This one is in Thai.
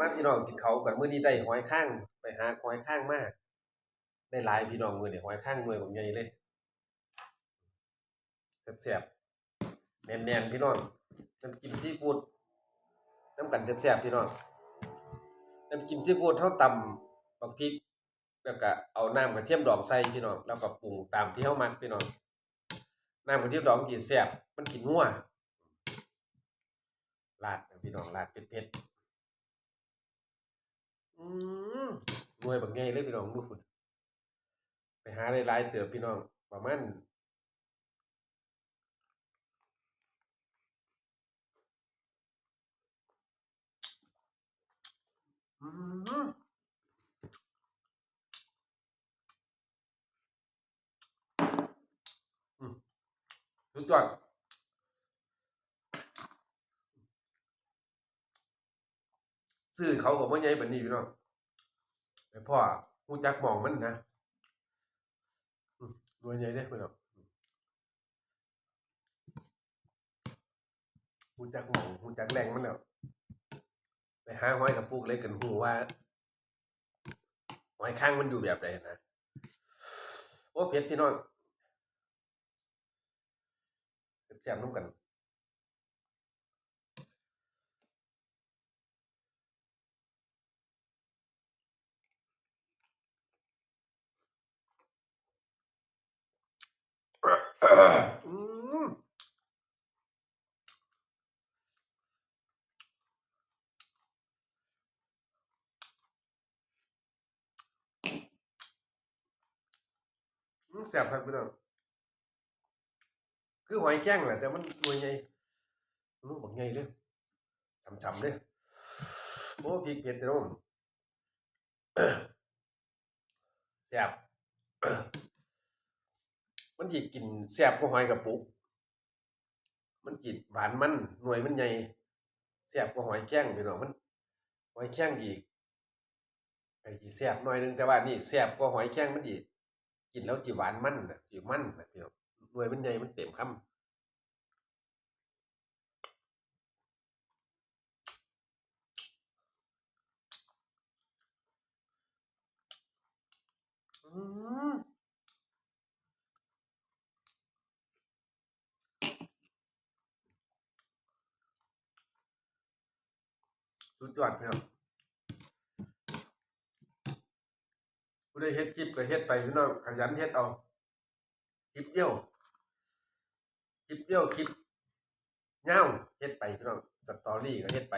มาพี่น้องกินเขาก่อนมื้อนี้ได้หอยข้างไปหาหอยข้างมาได้หลายพี่น้องมื้อนี้หอยข้างหน่วยบักใหญ่เลยแซ่บๆแน่นๆพี่น้องน้ำจิ้มซีฟู้ดน้ำกันแซ่บๆพี่น้องน้ำจิ้มซีฟู้ดเฮาตำบักพริกแล้วก็เอาน้ำกระเทียมดองใส่พี่น้องแล้วก็ปรุงตามที่เฮามักพี่น้องน้ำกระเทียมดองกินแซ่บมันกินนัวราดพี่น้องราดเผ็ดๆ อืมหน่วยบักใหญ่เลยพี่น้องดูพุ่นไปหาได้หลายเติบพี่น้อง ประมาณอืมสุดยอด ซื้อเขาก็บ่ใหญ่ปานนี้พี่น้องแต่พ่อฮู้จักหม่องมันนะอืมหน่วยใหญ่เด้พี่น้องฮู้จักหม่องฮู้จักแหลงมันแล้วไปหาห้อยกับปุกเลยกันฮู้ว่าห้อยข้างมันอยู่แบบใดนนะโอ้เผ็ดพี่น้องแซ่บๆนํกัน อืม อืมแซ่บครับพี่น้องคือหอยแข้งแหละแต่มันหน่วยใหญ่รู้บักใหญ่เด้อฉ่ำๆเด้อโอ้พริกเผ็ดเด้อน้องแซ่บมันสิกินแซ่บกว่าหอยกระปุกมันจิหวานมันหน่วยมันใหญ่แซ่บกว่าหอยแข้งพี่น้องมัน หอยแข้งอีกไอ้สิแซ่บหน่อยนึงแต่ว่านี่แซ่บกว่าหอยแข้งมันอีก กินแล้วจิหวานมั่นนะจิมันนะพี่น้องหน่วยมันใหญ่มันเต็มคำอืมสุดยอดพี่น้อง ผู้ใดเฮ็ดคลิปก็เฮ็ดไปพี่น้องขยันเฮ็ดเอาคลิปเดียวคลิปเดียวคลิปยาวเฮ็ดไปพี่น้องสตอรี่ก็เฮ็ดไป